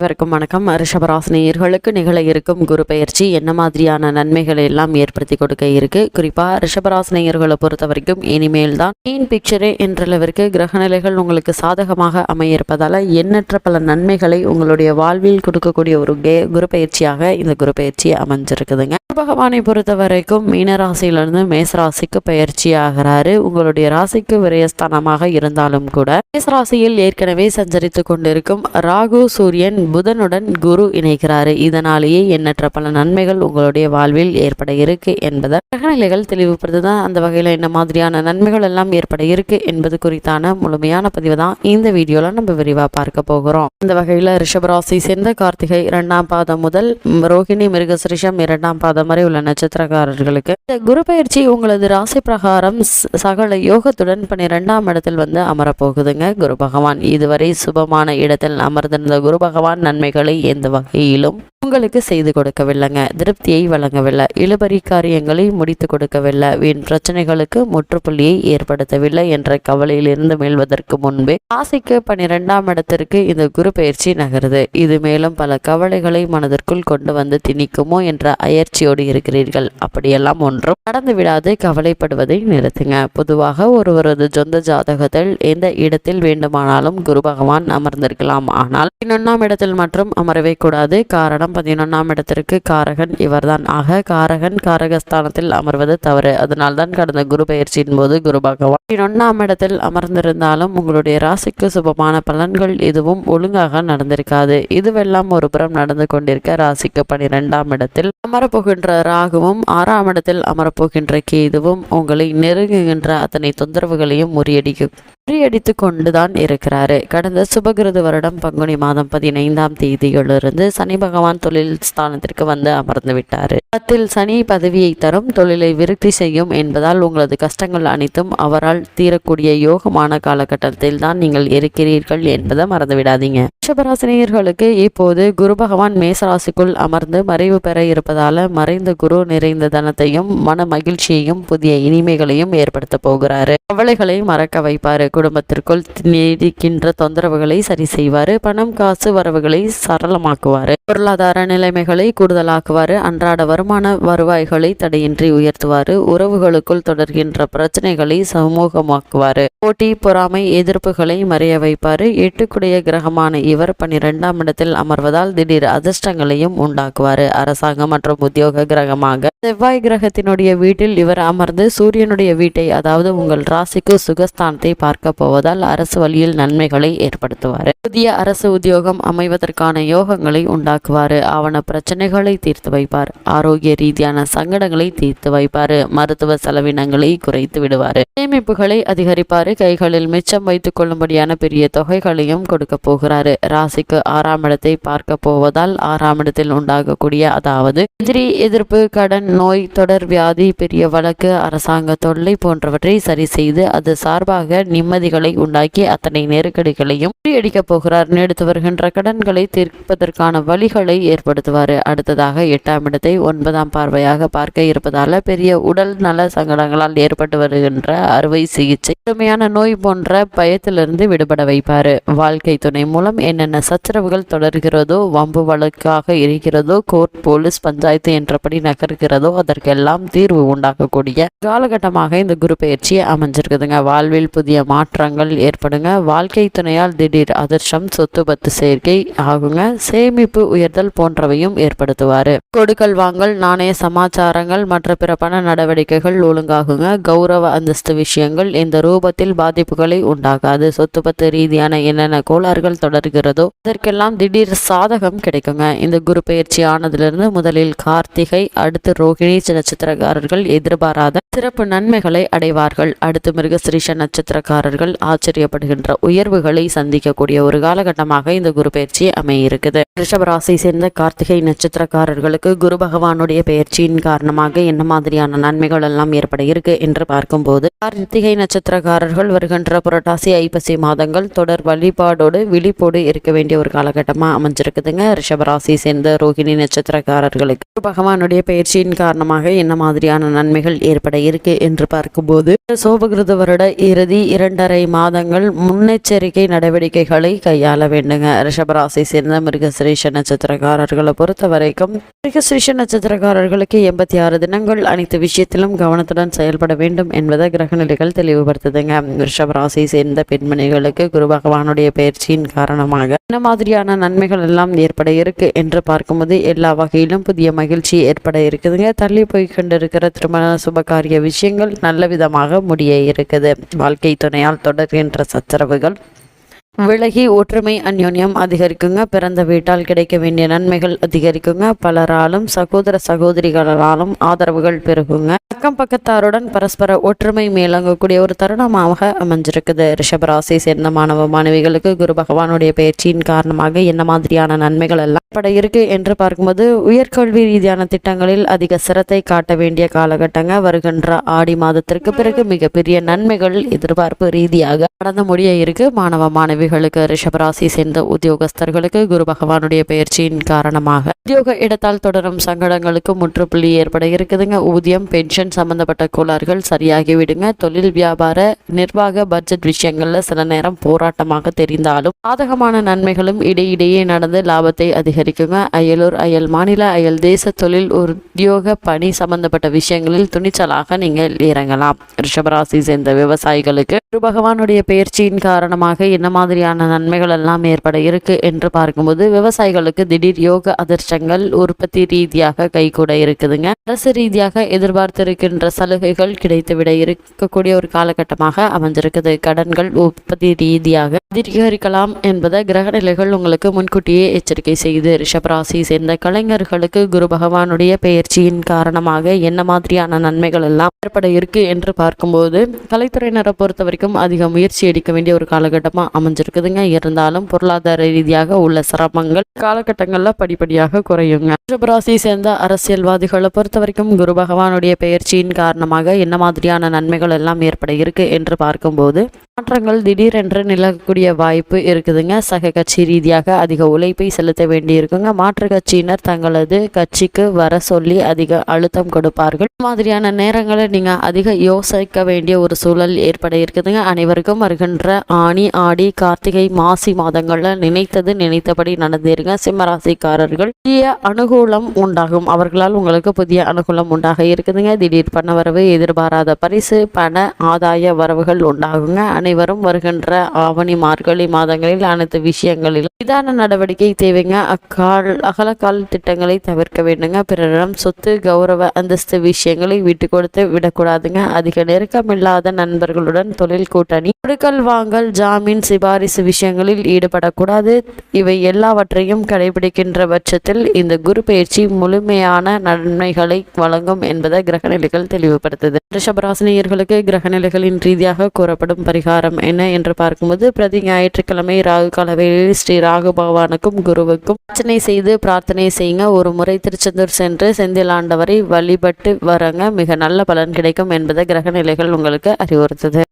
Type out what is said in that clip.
அனைவருக்கும் வணக்கம். ரிஷபராசினியர்களுக்கு நிகழ இருக்கும் குரு பயிற்சி என்ன மாதிரியான நன்மைகளை எல்லாம் ஏற்படுத்தி கொடுக்க இருக்கு? குறிப்பா ரிஷபராசினியர்களை பொறுத்த வரைக்கும் இனிமேல் தான் மெயின் பிக்சரே என்றளவிற்கு கிரகநிலைகள் உங்களுக்கு சாதகமாக அமையிருப்பதால எண்ணற்ற பல நன்மைகளை உங்களுடைய வாழ்வில் கொடுக்கக்கூடிய ஒரு கே குரு பயிற்சியாக இந்த குரு பயிற்சி அமைஞ்சிருக்குதுங்க. பகவானை பொறுத்த வரைக்கும் மீனராசியிலிருந்து மேசராசிக்கு பயிற்சி ஆகிறாரு உங்களுடைய ராசிக்கு விரயஸ்தானமாக இருந்தாலும் கூட மேசராசியில் ஏற்கனவே சஞ்சரித்து கொண்டிருக்கும் ராகு சூரியன் புதனுடன் குரு இணைக்கிறாரு இதனாலேயே எண்ணற்ற பல நன்மைகள் உங்களுடைய வாழ்வில் ஏற்பட இருக்கு என்பதை கிரகநிலைகள் தெளிவுபடுத்துதான் அந்த வகையில் என்ன மாதிரியான நன்மைகள் எல்லாம் ஏற்பட இருக்கு என்பது குறித்தான முழுமையான பதிவு தான் இந்த வீடியோல நம்ம விரிவா பார்க்க போகிறோம். இந்த வகையில் ரிஷபராசி சேர்ந்த கார்த்திகை இரண்டாம் பாதம் முதல் ரோஹிணி ரோகிணி மிருகசிரிஷம் இரண்டாம் பாதம் மாதிரி உள்ள நட்சத்திரக்காரர்களுக்கு. இந்த குரு பயிற்சி உங்களது ராசி பிரகாரம் சகல யோகத்துடன் பன்னிரெண்டாம் இடத்தில் வந்து அமரப்போகுதுங்க. குரு பகவான் இதுவரை சுபமான இடத்தில் அமர்ந்திருந்த குரு பகவான் நன்மைகளை எந்த வகையிலும் உங்களுக்கு செய்து கொடுக்கவில்லைங்க. திருப்தியை வழங்கவில்லை. இழுபறி காரியங்களை முடித்து கொடுக்கவில்லை. வீண் பிரச்சனைகளுக்கு முற்றுப்புள்ளியை ஏற்படுத்தவில்லை என்ற கவலையிலிருந்து மீள்வதற்கு முன்பே ராசிக்கு பன்னிரெண்டாம் இடத்திற்கு இந்த குரு பயிற்சி நகருது. இது மேலும் பல கவலைகளை மனதிற்குள் கொண்டு வந்து திணிக்குமோ என்ற அயற்சியோடு இருக்கிறீர்கள். அப்படியெல்லாம் ஒன்றும் நடந்து விடாது. கவலைப்படுவதை நிறுத்துங்க. பொதுவாக ஒருவரது சொந்த ஜாதகத்தில் எந்த இடத்தில் வேண்டுமானாலும் குரு பகவான் அமர்ந்திருக்கலாம். ஆனால் பதினொன்றாம் இடத்தில் மட்டும் அமரவே கூடாது. காரணம் பதினொன்றாம் இடத்திற்கு காரகன் இவர்தான். ஆக காரகன் காரகஸ்தானத்தில் அமர்வது தவறு. அதனால்தான் கடந்த குரு பயிற்சியின் போது குரு பகவான் பதினொன்றாம் இடத்தில் அமர்ந்திருந்தாலும் உங்களுடைய ராசிக்கு சுபமான பலன்கள் எதுவும் ஒழுங்காக நடந்திருக்காது. இதுவெல்லாம் ஒரு புறம் நடந்து கொண்டிருக்க ராசிக்கு பனிரெண்டாம் இடத்தில் அமரப்போகின்ற ராகுவும் ஆறாம் இடத்தில் அமரப்போகின்ற கேதுவும் உங்களை நெருங்குகின்ற அத்தனை தொந்தரவுகளையும் முறியடிக்கும் முறியடித்து கொண்டுதான் இருக்கிறாரு. கடந்த சுபகிருது வருடம் பங்குனி மாதம் பதினைந்தாம் தேதியிலிருந்து சனி பகவான் தொழில் ஸ்தானத்திற்கு வந்து அமர்ந்து விட்டார். பத்தில் சனி பதவியை தரும் தொழிலை விருத்தி செய்யும் என்பதால் உங்களது கஷ்டங்கள் அனைத்தும் அவரால் தீரக்கூடிய யோகமான காலகட்டத்தில் தான் நீங்கள் இருக்கிறீர்கள் என்பதை மறந்துவிடாதீங்க. ரிஷபராசினியர்களுக்கு இப்போது குரு பகவான் மேசராசிக்குள் அமர்ந்து மறைவு பெற இருப்பதால மறைந்த குரு நிறைந்த தனத்தையும் மன மகிழ்ச்சியையும் புதிய இனிமைகளையும் ஏற்படுத்த போகிறாரு. கவலைகளை மறக்க வைப்பாரு. குடும்பத்திற்குள் நீடிக்கின்ற தொந்தரவுகளை சரி செய்வாரு. பணம் காசு வரவுகளை சரளமாக்குவாரு. பொருளாதார நிலைமைகளை கூடுதலாக்குவாரு. அன்றாட வருமான வருவாய்களை தடையின்றி உயர்த்துவாரு. உறவுகளுக்குள் தொடர்கின்ற பிரச்சனைகளை சமூகமாக்குவாரு. போட்டி பொறாமை எதிர்ப்புகளை மறைய வைப்பாரு. எட்டுக்குடைய கிரகமான இவர் பன்னிரெண்டாம் இடத்தில் அமர்வதால் திடீர் அதிர்ஷ்டங்களையும் உண்டாக்குவார். அரசாங்கம் மற்றும் உத்தியோக கிரகமாக செவ்வாய் கிரகத்தினுடைய வீட்டில் இவர் அமர்ந்து சூரியனுடைய வீட்டை அதாவது உங்கள் ராசிக்கு சுகஸ்தானத்தை பார்க்க போவதால் அரசு வழியில் நன்மைகளை ஏற்படுத்துவார். புதிய அரசு உத்தியோகம் அமைவதற்கான யோகங்களை உண்டாக்குவார். ஆவண பிரச்சனைகளை தீர்த்து வைப்பார். ஆரோக்கிய ரீதியான சங்கடங்களை தீர்த்து வைப்பார். மருத்துவ செலவினங்களை குறைத்து விடுவார். சேமிப்புகளை அதிகரிப்பார். கைகளில் மிச்சம் வைத்துக் கொள்ளும்படியான பெரிய தொகைகளையும் கொடுக்க போகிறாரு. ராசிக்கு ஆறாம் இடத்தை பார்க்க போவதால் ஆறாம் இடத்தில் உண்டாகக்கூடிய அதாவது எதிரி எதிர்ப்பு கடன் நோய் தொடர் வியாதி பெரிய வழக்கு அரசாங்க தொல்லை போன்றவற்றை சரி செய்து அது சார்பாக நிம்மதிகளை உண்டாக்கி அத்தனை நெருக்கடிகளையும் முறியடிக்கப் போகிறார். நீடித்து வருகின்ற கடன்களை தீர்ப்பதற்கான வழிகளை ஏற்படுத்துவார். அடுத்ததாக எட்டாம் இடத்தை ஒன்பதாம் பார்வையாக பார்க்க இருப்பதால பெரிய உடல் நல சங்கடங்களால் ஏற்பட்டு வருகின்ற அறுவை சிகிச்சை கடுமையான நோய் போன்ற பயத்திலிருந்து விடுபட வைப்பார். வாழ்க்கை துணை மூலம் என்னென்ன சச்சரவுகள் தொடர்கிறதோ வம்பு வழக்காக இருக்கிறதோ கோர்ட் போலீஸ் பஞ்சாயத்து என்றபடி நகர்கிறதோ அதற்கெல்லாம் தீர்வு உண்டாக்கக்கூடிய காலகட்டமாக இந்த குரு பயிற்சி அமைஞ்சிருக்குதுங்க. வாழ்வில் புதிய மாற்றங்கள் ஏற்படுங்க. வாழ்க்கை துணையால் திடீர் அதிர்ஷ்டம் சொத்து பத்து சேர்க்கை ஆகுங்க. சேமிப்பு உயர்தல் போன்றவையும் ஏற்படுத்துவாரு. கொடுக்கல் வாங்கல் நாணய சமாச்சாரங்கள் மற்ற பிற பண நடவடிக்கைகள் ஒழுங்காகுங்க. கௌரவ அந்தஸ்து விஷயங்கள் இந்த ரூபத்தில் பாதிப்புகளை உண்டாகாது சொத்து பத்து ரீதியான என்னென்ன கோளாறுகள் தொடர்கிறது இதற்கெல்லாம் திடீர் சாதகம் கிடைக்குங்க. இந்த குரு பயிற்சி ஆனதிலிருந்து முதலில் கார்த்திகை அடுத்து ரோகிணி நட்சத்திரக்காரர்கள் எதிர்பாராத சிறப்பு நன்மைகளை அடைவார்கள். அடுத்து மிருகசிரீஷ நட்சத்திரக்காரர்கள் ஆச்சரியப்படுகின்ற உயர்வுகளை சந்திக்கக்கூடிய ஒரு காலகட்டமாக இந்த குரு பயிற்சி அமையிருக்குது. ரிஷபராசி சேர்ந்த கார்த்திகை நட்சத்திரக்காரர்களுக்கு குரு பகவானுடைய பயிற்சியின் காரணமாக என்ன மாதிரியான நன்மைகள் எல்லாம் ஏற்பட இருக்கு என்று பார்க்கும்போது கார்த்திகை நட்சத்திரக்காரர்கள் வருகின்ற புரட்டாசி ஐப்பசி மாதங்கள் தொடர் வழிபாடோடு விழிப்போடு இருக்க வேண்டிய ஒரு காலகட்டமாக அமைஞ்சிருக்குதுங்க. ரிஷபராசி சேர்ந்த ரோகிணி நட்சத்திரக்காரர்களுக்கு பகவானுடைய பயிற்சியின் காரணமாக என்ன மாதிரியான நன்மைகள் ஏற்பட இருக்கு என்று பார்க்கும்போது சோபகிருத வருட இறுதி இரண்டரை மாதங்கள் முன்னெச்சரிக்கை நடவடிக்கைகளை கையாள வேண்டுங்க. ரிஷபராசி சேர்ந்த மிருகசிரீஷ நட்சத்திரக்காரர்களை பொறுத்த வரைக்கும் மிருகசிரீஷ நட்சத்திரக்காரர்களுக்கு எண்பத்தி ஆறு தினங்கள் அனைத்து விஷயத்திலும் கவனத்துடன் செயல்பட வேண்டும் என்பதை கிரகநிலைகள் தெளிவுபடுத்துதுங்க. ரிஷபராசி சேர்ந்த பெண்மணிகளுக்கு குரு பகவானுடைய பயிற்சியின் காரணமாக என்ன மாதிரியான நன்மைகள் எல்லாம் ஏற்பட இருக்கு என்று பார்க்கும்போது எல்லா வகையிலும் புதிய மகிழ்ச்சி ஏற்பட இருக்குதுங்க. தள்ளி போய் கொண்டிருக்கிற திருமண சுபகாரிய விஷயங்கள் நல்ல விதமாக முடிய இருக்குது. வாழ்க்கை துணையால் தொடர்கின்ற சச்சரவுகள் விலகி ஒற்றுமை அந்யோன்யம் அதிகரிக்குங்க. பிறந்த வீட்டால் கிடைக்க வேண்டிய நன்மைகள் அதிகரிக்குங்க. பலராலும் சகோதர சகோதரிகளாலும் ஆதரவுகள் பெருகுங்க. அக்கம் பக்கத்தாருடன் பரஸ்பர ஒற்றுமை மேலங்கக்கூடிய ஒரு தருணமாக அமைஞ்சிருக்குது. ரிஷபராசி சேர்ந்த மாணவ மாணவிகளுக்கு குரு பகவானுடைய பயிற்சியின் காரணமாக என்ன மாதிரியான நன்மைகள் எல்லாம் பட இருக்கு என்று பார்க்கும்போது உயர்கல்வி ரீதியான திட்டங்களில் அதிக சிரத்தை காட்ட வேண்டிய காலகட்டங்க. வருகின்ற ஆடி மாதத்திற்கு பிறகு மிகப்பெரிய நன்மைகள் எதிர்பார்ப்பு ரீதியாக நடந்து முடிய இருக்கு. மாணவ மாணவி மாணவிகளுக்கு ரிஷபராசி சேர்ந்த உத்தியோகஸ்தர்களுக்கு குரு பகவானுடைய பயிற்சியின் காரணமாக. உத்தியோக இடத்தால் தொடரும் சங்கடங்களுக்கு முற்றுப்புள்ளி ஏற்பட இருக்குதுங்க. ஊதியம் பென்ஷன் சம்பந்தப்பட்ட கோளாறுகள் சரியாகி விடுங்க தொழில் வியாபார நிர்வாக பட்ஜெட் விஷயங்கள்ல சில நேரம் போராட்டமாக தெரிந்தாலும் சாதகமான நன்மைகளும் இடையிடையே நடந்து லாபத்தை அதிகரிக்குங்க. அயலூர் அயல் மாநில அயல் தேச தொழில் உத்தியோக பணி சம்பந்தப்பட்ட விஷயங்களில் துணிச்சலாக நீங்கள் இறங்கலாம். ரிஷபராசி சேர்ந்த விவசாயிகளுக்கு குரு பகவானுடைய பயிற்சியின் காரணமாக என்ன மாதிரியான நன்மைகள் எல்லாம் ஏற்பட இருக்கு என்று பார்க்கும்போது விவசாயிகளுக்கு திடீர் யோக அதிர்ஷ்டங்கள் உற்பத்தி ரீதியாக கைகூட இருக்குதுங்க. அரசு ரீதியாக எதிர்பார்த்திருக்கின்ற சலுகைகள் கிடைத்துவிட இருக்கக்கூடிய ஒரு காலகட்டமாக அமைஞ்சிருக்குது. கடன்கள் உற்பத்தி ரீதியாக அதிகரிக்கலாம் என்பதை கிரகநிலைகள் உங்களுக்கு முன்கூட்டியே எச்சரிக்கை செய்து ரிஷபராசி சேர்ந்த கலைஞர்களுக்கு குரு பகவானுடைய பெயர்ச்சியின் காரணமாக என்ன மாதிரியான நன்மைகள் எல்லாம் ஏற்பட இருக்கு என்று பார்க்கும்போது கலைத்துறையினரை பொறுத்த வரைக்கும் அதிக முயற்சி எடுக்க வேண்டிய ஒரு காலகட்டமாக அமைஞ்சிருக்குதுங்க இருந்தாலும் பொருளாதார ரீதியாக உள்ள சிரமங்கள் காலகட்டங்களில் படிப்படியாக குறையுங்க. ரிஷபராசி சேர்ந்த அரசியல்வாதிகளை பொறுத்த வரைக்கும் குரு பகவானுடைய பெயர்ச்சியின் காரணமாக என்ன மாதிரியான நன்மைகள் எல்லாம் ஏற்பட இருக்கு என்று பார்க்கும்போது மாற்றங்கள் திடீரென்று நிலக்கூடிய வாய்ப்பு இருக்குதுங்க. சக கட்சி ரீதியாக அதிக உழைப்பை செலுத்த வேண்டியிருக்குங்க. மாற்று கட்சியினர் தங்களது கட்சிக்கு வர சொல்லி அதிக அழுத்தம் கொடுப்பார்கள். மாதிரியான நேரங்களில் நீங்கள் அதிக யோசிக்க வேண்டிய ஒரு சூழல் ஏற்பட இருக்குதுங்க. அனைவருக்கும் வருகின்ற ஆணி ஆடி கார்த்திகை மாசி மாதங்களில் நினைத்தது நினைத்தபடி நடந்திருங்க. சிம்மராசிக்காரர்கள் புதிய அனுகூலம் உண்டாகும். அவர்களால் உங்களுக்கு புதிய அனுகூலம் உண்டாக இருக்குதுங்க. திடீர் பண வரவு எதிர்பாராத பரிசு பண ஆதாய வரவுகள் உண்டாகுங்க. அனைவரும் வருகின்ற ஆவணி மார்கழி மாதங்களில் அனைத்து விஷயங்களிலும் நிதான நடவடிக்கை தேவைங்க. அக்கால் அகலக்கால் திட்டங்களை தவிர்க்க வேண்டுங்க. பிறரிடம் சொத்து கௌரவ அந்தஸ்து விஷயங்களை விட்டு கொடுத்து விடக்கூடாதுங்க. அதிக நெருக்கமில்லாத நண்பர்களுடன் தொழில் கூட்டணி கொடுக்கல் வாங்கல் ஜாமீன் சிபாரிசு விஷயங்களில் ஈடுபடக்கூடாது. இவை எல்லாவற்றையும் கடைபிடிக்கின்ற பட்சத்தில் இந்த குரு பயிற்சி முழுமையான நன்மைகளை வழங்கும் என்பதை கிரகநிலைகள் தெளிவுபடுத்துது. ரிஷபராசினியர்களுக்கு கிரகநிலைகளின் ரீதியாக கூறப்படும் பரிகாரம் என்ன என்று பார்க்கும்போது பிரதி ஞாயிற்றுக்கிழமை ராகு காலவையில் ஸ்ரீ ராகு பகவானுக்கும் குருவுக்கும் அர்ச்சனை செய்து பிரார்த்தனை செய்யுங்க. ஒரு முறை திருச்செந்தூர் சென்று செந்தில் ஆண்டவரை வழிபட்டு வரங்க. மிக நல்ல பலன் கிடைக்கும் என்பதை கிரகநிலைகள் உங்களுக்கு அறிவுறுத்துது.